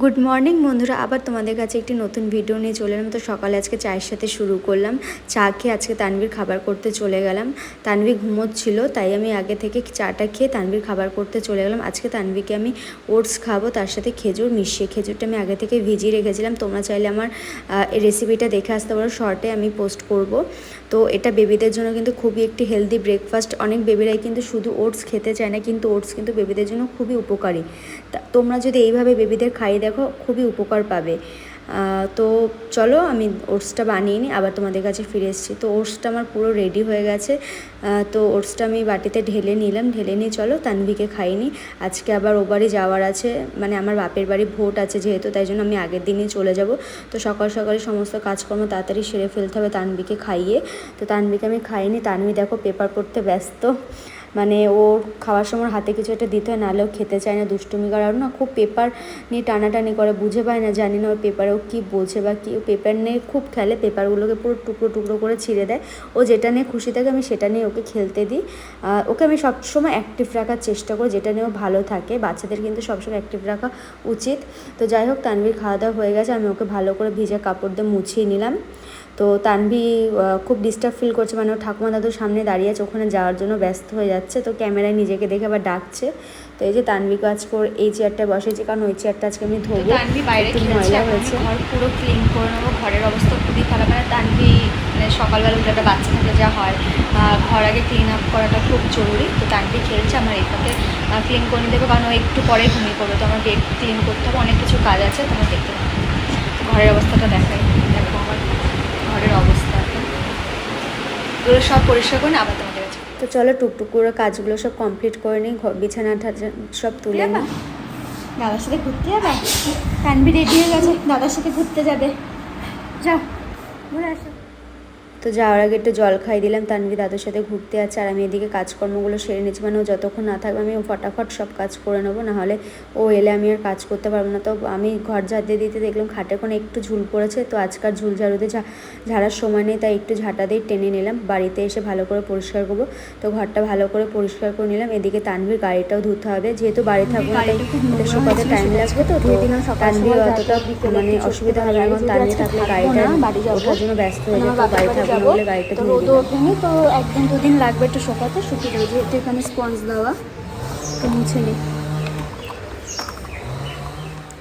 Good morning বন্ধুরা। আবার তোমাদের কাছে একটি নতুন ভিডিও নিয়ে চলে এলাম। তো সকালে আজকে চায়ের সাথে শুরু করলাম। চা খেয়ে আজকে তানভীর খাবার করতে চলে গেলাম। তানভি ঘুমোচ্ছিল, তাই আমি আগে থেকে চাটা খেয়ে তানভীর খাবার করতে চলে গেলাম। আজকে তানভিকে আমি ওটস খাব, তার সাথে খেজুর, মিশিয়ে খেজুরটা আমি আগে থেকে ভিজিয়ে রেখেছিলাম। তোমরা চাইলে আমার রেসিপিটা দেখে আসতে পারো। শর্টে আমি পোস্ট করব। তো এটা বেবিদের জন্য কিন্তু খুবই একটি হেলদি ব্রেকফাস্ট অনেক বেবিরাই কিন্তু শুধু ওটস খেতে চায় না, কিন্তু ওটস কিন্তু বেবিদের জন্য খুবই উপকারী। তোমরা যদি এইভাবে বেবিদের খাইয়ে দেখো, খুবই উপকার পাবে। তো চলো আমি ওটসটা বানিয়ে নিই, আবার তোমাদের কাছে ফিরে এসেছি। তো ওটসটা আমার পুরো রেডি হয়ে গেছে। তো ওটসটা আমি বাটিতে ঢেলে নিলাম। ঢেলে নিয়ে চলো তানভিকে খাইনি আজকে আবার ও বাড়ি যাওয়ার আছে। মানে আমার বাপের বাড়ি ভোট আছে যেহেতু, তাই জন্য আমি আগের দিনই চলে যাব। তো সকাল সকালে সমস্ত কাজকর্ম তাড়াতাড়ি সেরে ফেলতে হবে তানভিকে খাইয়ে। তো তানভিকে আমি খাইনি তানভি দেখো পেপার পড়তে ব্যস্ত। মানে ওর খাওয়ার সময় হাতে কিছু একটা দিতে হয় নাহলেও খেতে চায় না, দুষ্টুমি করার না, খুব পেপার নিয়ে টানাটানি করে, বুঝে পায় না, জানি না ওর পেপারে ও কী বোঝে বা কী। পেপার নিয়ে খুব খেলে, পেপারগুলোকে পুরো টুকরো টুকরো করে ছিঁড়ে দেয়। ও যেটা নিয়ে খুশি থাকে, আমি সেটা নিয়ে ওকে খেলতে দিই। ওকে আমি সবসময় অ্যাক্টিভ রাখার চেষ্টা করি, যেটা নিয়ে ও ভালো থাকে। বাচ্চাদের কিন্তু সবসময় অ্যাক্টিভ রাখা উচিত। তো যাই হোক, তানভীর খাওয়া দাওয়া হয়ে গেছে, আমি ওকে ভালো করে ভিজে কাপড় দিয়ে মুছিয়ে নিলাম। তো তানভি খুব ডিস্টার্ব ফিল করছে। মানে ওর ঠাকুমা দাদুর সামনে দাঁড়িয়ে আছে ওখানে যাওয়ার জন্য ব্যস্ত হয়ে যাচ্ছে। তো ক্যামেরায় নিজেকে দেখে আবার ডাকছে। তো এই যে তানভি কাজ করে এই চেয়ারটায় বসেছে কারণ ওই চেয়ারটা আজকে আমি ধোবো। তানভি বাইরে ময়লা হয়েছে। ঘর পুরো ক্লিন করে নেব ঘরের অবস্থা খুবই খারাপ। মানে তানভি মানে সকালবেলা উঠে একটা বাচ্চা থাকলে যা হয়। ঘর আগে ক্লিন আপ করাটা খুব জরুরি। তো তানভি খেলছে আমার এইটাকে ক্লিন করে নিয়ে দেবো কারণ ও একটু পরে ঘুমিয়ে পড়বে। তো আমার বেড ক্লিন করতে হবে অনেক কিছু কাজ আছে তোমার দেখতে পাবো। ঘরের অবস্থাটা দেখাই। ঘরের অবস্থা। এগুলো সব পরিষ্কার করে আবার তোমাদের কাছে তো চলো টুকটুক করে কাজগুলো সব কমপ্লিট করে নিই ঘর বিছানা সব তুলে নিই। দাদার সাথে ঘুরতে যাবে? কানবি রেডি হয়ে গেছে দাদার সাথে ঘুরতে যাবে। যাও ঘুরে আসো। তো যাওয়ার আগে একটু জল খাই দিলাম। তানভি দাদুর সাথে ঘুরতে আছে আর আমি এদিকে কাজকর্মগুলো সেরে নিচ্ছি মানে ও যতক্ষণ না থাকবে আমি ও ফটাফট সব কাজ করে নেব। নাহলে ও এলে আমি আর কাজ করতে পারব না। তো আমি ঘর ঝাড় দিয়ে দিতে দেখলাম খাটের কোনো একটু ঝুল পড়েছে। তো আজকাল ঝুল ঝাড়ুতে ঝাড়ার সময় নেই তাই একটু ঝাঁটা দিয়ে টেনে নিলাম। বাড়িতে এসে ভালো করে পরিষ্কার করব। তো ঘরটা ভালো করে পরিষ্কার করে নিলাম। এদিকে তানভির গাড়িটাও ধুতে হবে। যেহেতু বাড়ি থাকব না তাই শুকাতে টাইম লাগবে তো। ধুয়ে দিলাম সকাল তানভি অতটা মানে অসুবিধা হবে না। কারণ তানভি থাকলে গাড়িটা। ওঠার জন্য ব্যস্ত হয়ে যাবে। বাড়ি থাকব যাব। তো রোদও ওঠেনি তো একদিন দুদিন লাগবে একটু শোকাতে। শুকিয়ে দেবে যেহেতু এখানে স্পঞ্জ দেওয়া তো মুছে নিই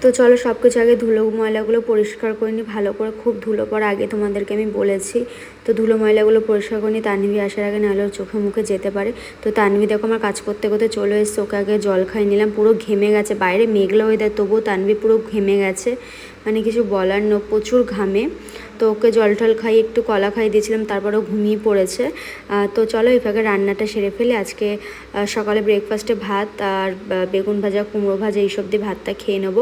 তো চলো সব কিছু আগে ধুলো ময়লাগুলো পরিষ্কার করে নিই ভালো করে খুব ধুলো পড়া আগে তোমাদেরকে আমি বলেছি। তো ধুলো ময়লাগুলো পরিষ্কার করে নিই তানভি আসার আগে নাহলে চোখে মুখে যেতে পারে। তো তানভি দেখো আমার কাজ করতে করতে চলে এসছে ওকে আগে জল খাই নিলাম পুরো ঘেমে গেছে বাইরে মেঘলা ওয়েদার তবুও তানভি পুরো ঘেমে গেছে। মানে কিছু বলার ন, প্রচুর ঘামে। তো ওকে জল টল খাই একটু কলা খাই দিয়েছিলাম, তারপরেও ঘুমিয়ে পড়েছে। তো চলো এই ফাঁকে রান্নাটা সেরে ফেলে। আজকে সকালে ব্রেকফাস্টে ভাত আর বেগুন ভাজা, কুমড়ো ভাজা এইসব দিয়ে ভাতটা খেয়ে নেব।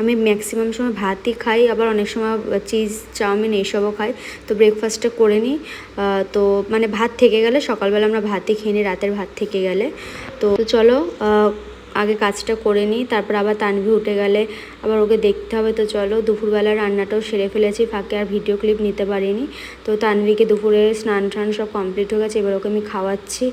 আমি ম্যাক্সিমাম সময় ভাতই খাই, আবার অনেক সময় চিজ চাউমিন এইসবও খাই। তো ব্রেকফাস্টটা করে নিই। তো মানে ভাত থেকে গেলে সকালবেলা আমরা ভাতই খেয়ে নিই, রাতের ভাত থেকে গেলে। তো চলো আগে কাজটা করে নিই, তারপর আবার তানভি উঠে গেলে আবার ওকে দেখতে হবে। তো চলো, দুপুরবেলা রান্নাটাও সেরে ফেলেছি, ফাঁকে আর ভিডিও ক্লিপ নিতে পারিনি। তো তানভিকে দুপুরে স্নান টান সব কমপ্লিট হয়ে গেছে, এবার ওকে আমি খাওয়াচ্ছি।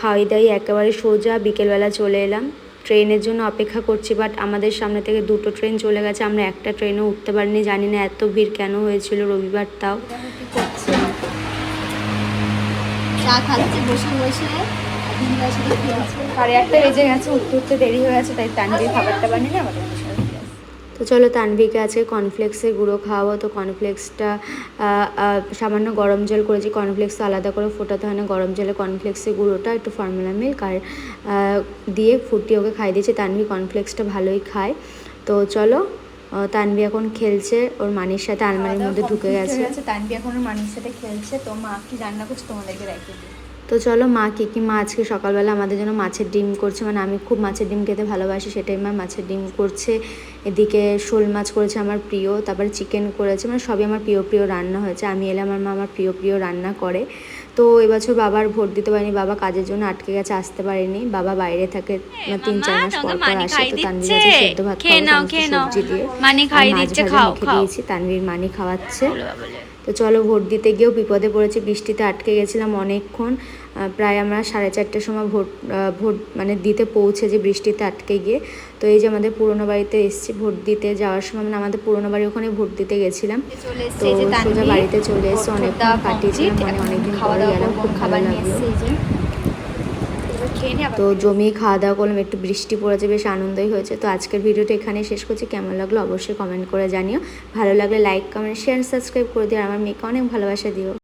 খাওয়াই দাই একেবারে সোজা বিকেলবেলা চলে এলাম। ট্রেনের জন্য অপেক্ষা করছি বাট আমাদের সামনে থেকে দুটো ট্রেন চলে গেছে, আমরা একটা ট্রেনেও উঠতে পারিনি। জানি না এত ভিড় কেন হয়েছিল রবিবার তাও। চা খাচ্ছি, বসে বসে। সাড়ে আটটা বেজে গেছে উঠতে উঠতে দেরি হয়ে গেছে তাই তানভি খাবারটা বানিয়ে আমাদের তো চলো তানভিকে আজকে কর্নফ্লেক্সের গুঁড়ো খাওয়াবো। তো কর্নফ্লেক্সটা সামান্য গরম জল করেছি কর্নফ্লেক্স আলাদা করে ফোটাতে হয় না। গরম জলে কর্নফ্লেক্সের গুঁড়োটা একটু ফর্মুলা মিল্ক আর দিয়ে ফুটিয়ে ওকে খাই দিয়েছি। তানভি কর্নফ্লেক্সটা ভালোই খায়। তো চলো তানভি এখন খেলছে ওর মানির সাথে আলমারির মধ্যে ঢুকে গেছে। তানভি এখন ওর মানির সাথে খেলছে। তো মা কি রান্না করছে তোমাদেরকে দেখিয়ে দিই তো চলো মা কী কী মা আজকে সকালবেলা আমাদের জন্য মাছের ডিম করছে? মানে আমি খুব মাছের ডিম খেতে ভালোবাসি সেটাই মা মাছের ডিম করছে। এদিকে শোল মাছ করেছে আমার প্রিয় তারপরে চিকেন করেছে মানে সবই আমার প্রিয় প্রিয় রান্না হয়েছে। আমি এলে আমার মা আমার প্রিয় প্রিয় রান্না করে। তো এবছর বাবার ভোট দিতে পারিনি বাবা কাজের জন্য আটকে গেছে আসতে পারেনি। বাবা বাইরে থাকে মানে তিন চার মাস পর পর আসে তো তানভীর আছে সেদ্ধ ভাত নাও। সবজি দিয়ে। মানি মাছ দিচ্ছে, খাও, খাও। দিয়েছি তানভীর মানি খাওয়াচ্ছে। তো চলো ভোট দিতে গিয়েও বিপদে পড়েছি বৃষ্টিতে আটকে গেছিলাম অনেকক্ষণ। প্রায় আমরা সাড়ে চারটের সময় ভোট ভোট মানে দিতে পৌঁছে যে বৃষ্টিতে আটকে গিয়ে। তো এই যে আমাদের পুরনো বাড়িতে এসছি ভোট দিতে যাওয়ার সময় মানে আমাদের পুরনো বাড়ি ওখানে ভোট দিতে গেছিলাম। তো সোজা বাড়িতে চলে এসছে অনেকক্ষণ কাটিয়েছিলাম মানে অনেকদিন খাওয়া পরে দাওয়া খুব খাবার নিয়ে লাগল এসেছে এই যে এবার খেয়ে নিই আবার তো জমি খাওয়া দাওয়া করলাম, একটু বৃষ্টি পড়েছে, বেশ আনন্দই হয়েছে। তো আজকের ভিডিওটা এখানে শেষ করছি। কেমন লাগল অবশ্যই কমেন্ট করে জানিও। ভালো লাগলে লাইক কমেন্ট শেয়ার সাবস্ক্রাইব করে দিও। আর আমার মেয়েকে অনেক ভালোবাসা দিও।